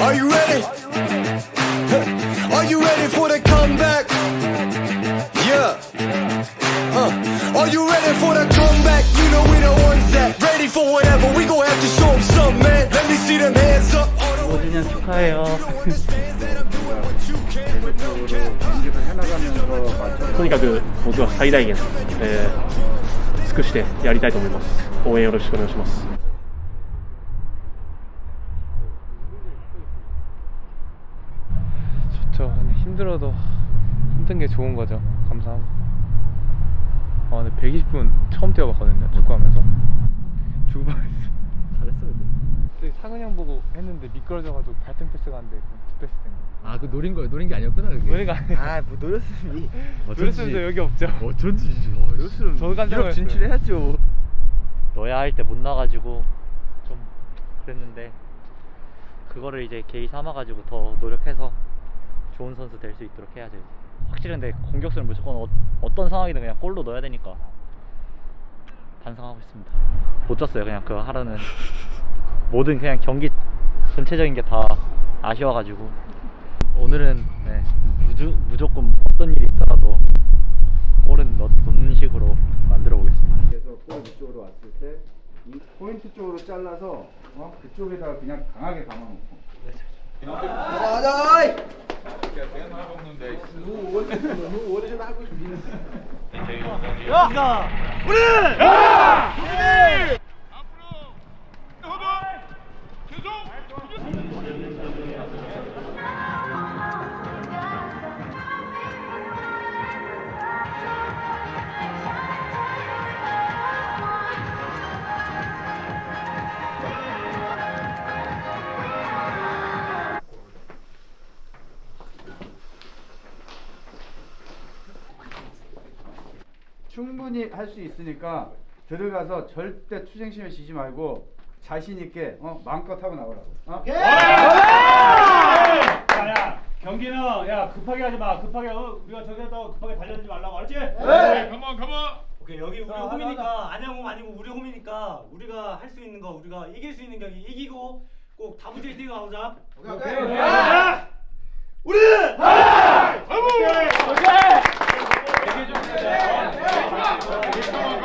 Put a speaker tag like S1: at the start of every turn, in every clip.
S1: Are you ready? Are you ready for the comeback? Yeah. Uh, are you ready for the comeback? You know we the ones that ready for whatever. We gon' have to show 'em something, man. Let me see them hands up. All the
S2: 5주년 축하해요.とにかく僕は最大限、えー尽くしてやりたいと思います。応援よろしくお願いします。
S3: 힘들어도 힘든 게 좋은 거죠. 감사하고. 아, 근데 120분 처음 뛰어봤거든요. 축구하면서. 죽을 뻔했어.
S4: 잘했어 근데.
S3: 저기 상은 형 보고 했는데 미끄러져가지고 발등 패스가 안 돼. 뒷패스 된 거.
S4: 아 그 노린 거야 노린 게 아니었구나 그게.
S3: 노래가 아니에요.
S5: 아뭐 노렸으니
S3: 노랬으면 여기 없죠.
S4: 어쩐지. 아,
S5: 노렸으면
S3: 저도 깜짝
S5: 유럽
S3: 놀랐어요.
S5: 진출해야죠
S6: 넣어야 할 때 못 나가지고 좀 그랬는데 그거를 이제 계기 삼아가지고 더 노력해서 좋은 선수 될 수 있도록 해야죠. 이제. 확실히 근데 공격수는 무조건 어, 어떤 상황이든 그냥 골로 넣어야 되니까 반성하고 있습니다. 못 졌어요. 그냥 그거 하라는 모든 그냥 경기 전체적인 게 다 아쉬워가지고 오늘은 네, 무주, 무조건 어떤 일이 있더라도 골은 넣, 넣는 식으로 만들어 보겠습니다.
S7: 그래서 골 위쪽으로 왔을 때이 포인트 쪽으로 잘라서 어? 그쪽에다가 그냥 강하게 감아놓고 Bora, oi! Quer ver? Nós vamos no 10. No olho,
S8: no olho já dava cuspida.
S9: Ó! Uri! Uri!
S7: 있으니까 들어가서 절대 투쟁심에 지지 말고 자신 있게 어? 마음껏 하고 나오라고. 어?
S9: 야야 경기는 야 급하게 하지 마. 급하게 어, 우리가 저기 갔다가 급하게 달려들지 말라고. 알았지? 네. 컴온 컴온 오케이 여기 우리 홈이니까 안양홈 아니고 우리 홈이니까 우리가 할 수 있는 거 우리가 이길 수 있는 경기 이기고 꼭 다부지게 뛰어 나오자. 오케이 오케이. 야! 우리는 하이! 오케이. 오케이 얘기해 좀 주세요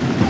S9: Bye.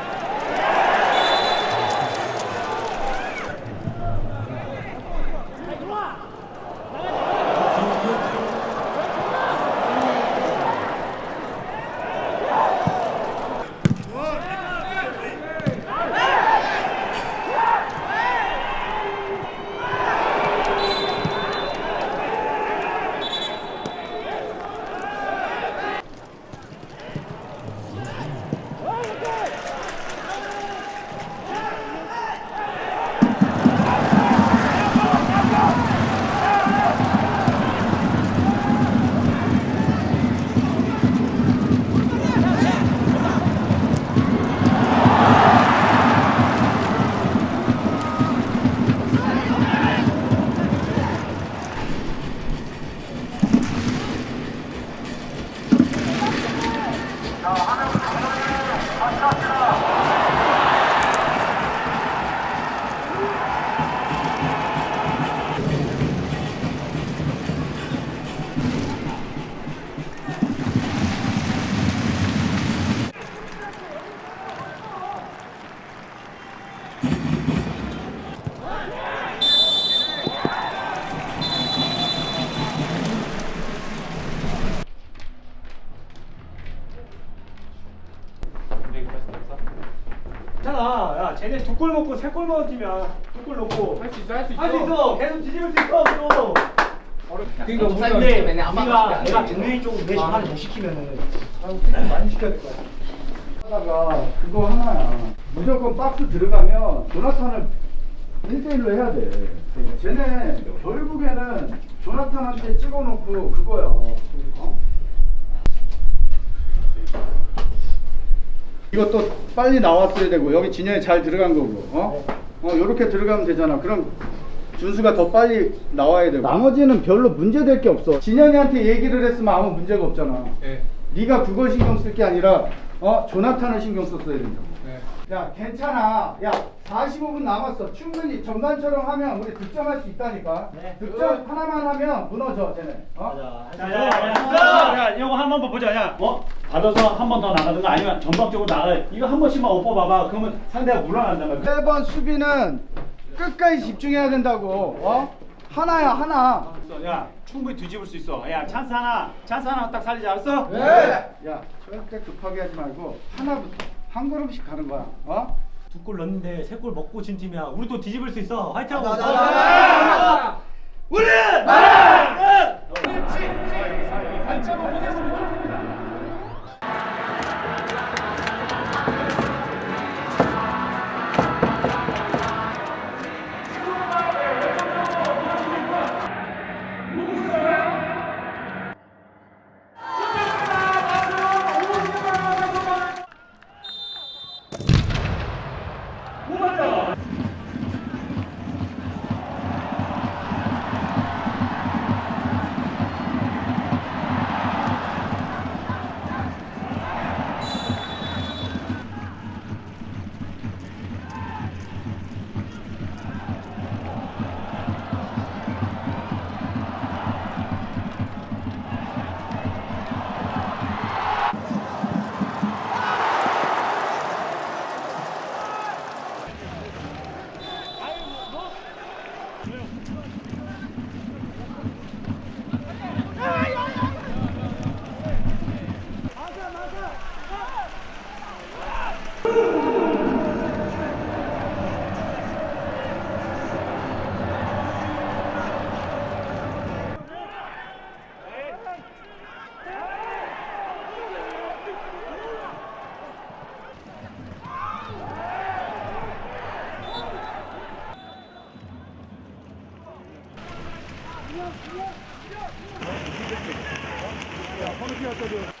S9: 컴온 컴온 이제 두골 먹고 세 골 먹은 팀이야. 두 골 넣고.
S3: 할 수 있어 할 수 있어
S9: 할 수 있어. 계속 뒤집을 수 있어. 또.
S4: 그러니까 우리가
S9: 근데
S4: 맨날 안
S9: 우리가
S4: 때
S9: 내가
S4: 안
S9: 정리 쪽으로 내 시간을 못 시키면은
S7: 많이 시켜야 될것 같아. 하다가 그거 하나야. 무조건 박스 들어가면 조나탄을 1대1로 해야 돼. 쟤네 결국에는 조나탄한테 찍어놓고 그거야. 어? 이것도 빨리 나왔어야 되고 여기 진영이 잘 들어간 거고 어? 어 요렇게 들어가면 되잖아 그럼 준수가 더 빨리 나와야 되고 나머지는 별로 문제될 게 없어 진영이한테 얘기를 했으면 아무 문제가 없잖아
S3: 예.
S7: 네가 그걸 신경 쓸 게 아니라 어 조나탄을 신경 썼어야 된다고
S3: 네.
S7: 야 괜찮아 야 45분 남았어 충분히 전반처럼 하면 우리 득점할 수 있다니까
S9: 네.
S7: 득점 하나만 하면 무너져 쟤네 어?
S9: 야, 야, 이거 한 번 보자. 야, 어? 받아서 한 번 더 나가든가 아니면 전방적으로 나가. 이거 한 번씩만 엎어 봐봐. 그러면 상대가 물러난단 말이야.
S7: 매번 수비는 끝까지 집중해야 된다고 어? 하나야 하나
S9: 야, 충분히 뒤집을 수 있어. 야, 찬스 하나, 찬스 하나 딱 살리지 알았어?
S7: 네. 야 절대 급하게 하지 말고 하나부터 한 걸음씩 가는 거야 어?
S9: 두 골 넣는데 세 골 먹고 진 팀이야. 우리도 뒤집을 수 있어. 화이팅하고. Kapalı fiyata diyorum.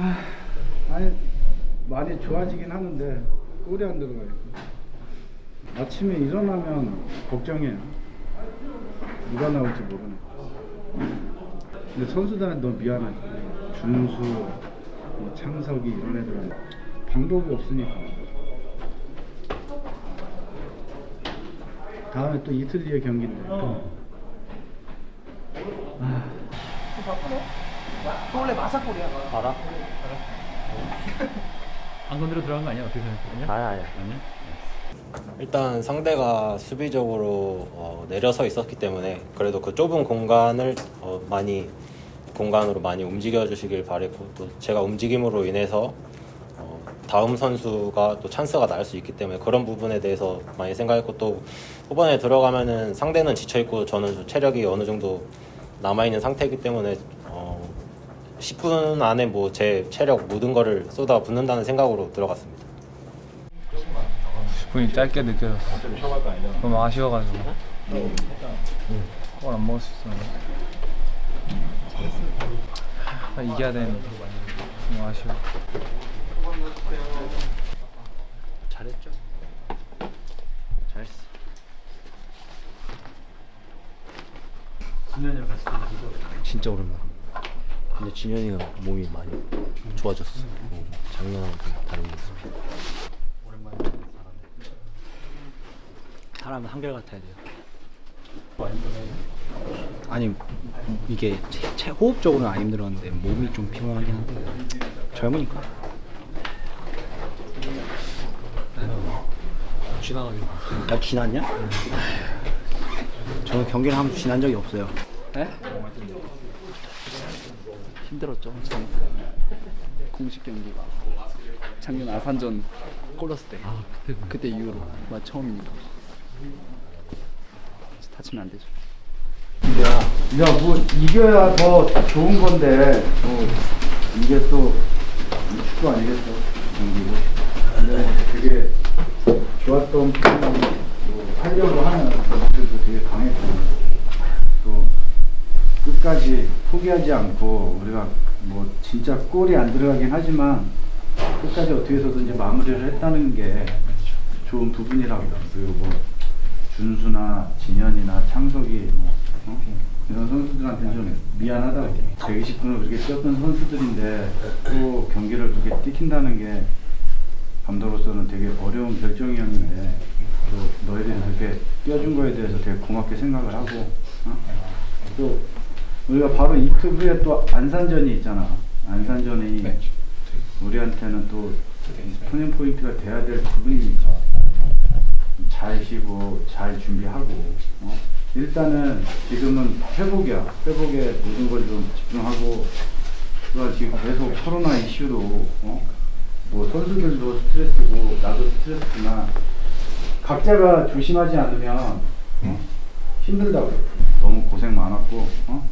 S7: 아 니 많이 좋아지긴 하는데 꼴이 안 들어가요. 아침에 일어나면 걱정해요. 누가 나올지 모르네. 근데 선수들한테 너무 미안하지. 준수, 뭐 창석이 이런 애들은 방법이 없으니까. 다음에 또 이틀 뒤에 경기인데. 아,
S6: 알아?
S3: 안 건드려 들어간 거 아니야? 어떻게 생각해?
S6: 아야 아야
S5: 일단 상대가 수비적으로 어, 내려서 있었기 때문에 그래도 그 좁은 공간을 어, 많이 공간으로 많이 움직여 주시길 바랬고 또 제가 움직임으로 인해서 어, 다음 선수가 또 찬스가 날 수 있기 때문에 그런 부분에 대해서 많이 생각했고 또 후반에 들어가면은 상대는 지쳐 있고 저는 좀 체력이 어느 정도 남아 있는 상태이기 때문에 어, 10분 안에 뭐 제 체력 모든 거를 쏟아 붓는다는 생각으로 들어갔습니다.
S3: 10분이 짧게 느껴졌어. 너무 아쉬워가지고. 골안 먹을 수 있었는데. 아, 이겨야 되는데. 너무 아쉬워.
S5: 잘했죠. 잘했어.
S10: 진짜 오랜만. 근데 진현이가 몸이 많이 좋아졌어. 어, 작년하고 좀 다른 모습이. 사람은 한결 같아야 돼요. 아니 이게 체, 체- 호흡적으로는 안 힘들었는데 몸이 좀 피곤하긴 한데 젊으니까. 지나가기로. 나 지났냐? 저는 경기를 한번 지난 적이 없어요. 네? 힘들었죠. 참. 공식 경기가 작년 아산전 골랐을 때 그때, 이후로 막 처음이니까 다치면 안 되죠.
S7: 야, 뭐 이겨야 더 좋은 건데 뭐 이게 또 축구 아니겠어 경기고. 근데 되게 좋았던 팀이 뭐 하려고 하는 선수들도 되게 강했고 또 끝까지 포기하지 않고 우리가 뭐 진짜 골이 안 들어가긴 하지만 끝까지 어떻게 해서든지 마무리를 했다는 게 좋은 부분이라고 그리고 뭐 준수나 진현이나 창석이 뭐 어? 이런 선수들한테는 좀 미안하다고 120분을 그렇게 뛰었던 선수들인데 또 경기를 그렇게 뛰킨다는 게 감독으로서는 되게 어려운 결정이었는데 또 너희들이 그렇게 뛰어준 거에 대해서 되게 고맙게 생각을 하고 어? 또 우리가 바로 이틀 후에 또 안산전이 있잖아 안산전이 우리한테는 또 터닝 포인트가 돼야 될 부분이니까 잘 쉬고 잘 준비하고 어? 일단은 지금은 회복이야 회복에 모든 걸 좀 집중하고 또 지금 계속 코로나 이슈로 어? 뭐 선수들도 스트레스고 나도 스트레스지만 각자가 조심하지 않으면 어? 힘들다고 너무 고생 많았고 어?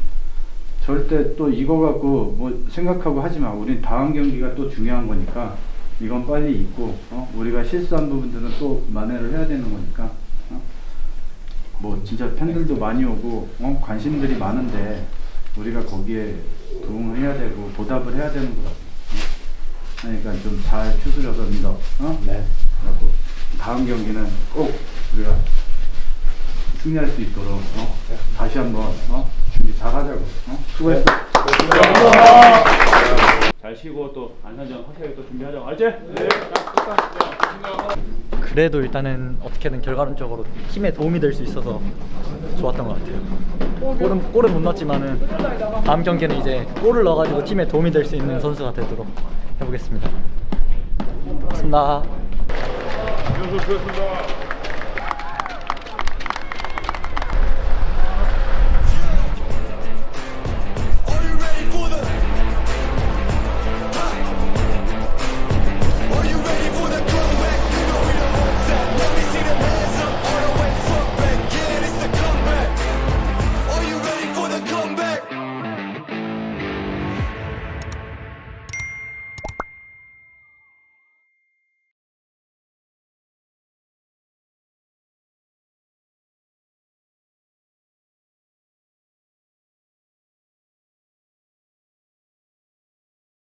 S7: 절대 또 이거 갖고 뭐 생각하고 하지 마. 우린 다음 경기가 또 중요한 거니까 이건 빨리 잊고 어? 우리가 실수한 부분들은 또 만회를 해야 되는 거니까 어? 뭐 진짜 팬들도 많이 오고 어? 관심들이 많은데 우리가 거기에 도움을 해야 되고 보답을 해야 되는 거 같아. 어? 그러니까 좀 잘 추스려서 믿어. 어? 네. 그리고 다음 경기는 꼭 우리가 승리할 수 있도록 어? 다시 한번 어? 준비 잘 하자고. 어? 수고했어.
S2: 잘 쉬고 또 안산전 확실하게 또 준비하자고 알지? 네.
S6: 그래도 일단은 어떻게든 결과론적으로 팀에 도움이 될 수 있어서 좋았던 것 같아요. 골은 골은 못 넣었지만은 다음 경기는 이제 골을 넣어가지고 팀에 도움이 될 수 있는 선수가 되도록 해보겠습니다. 고맙습니다.
S2: 수고했습니다.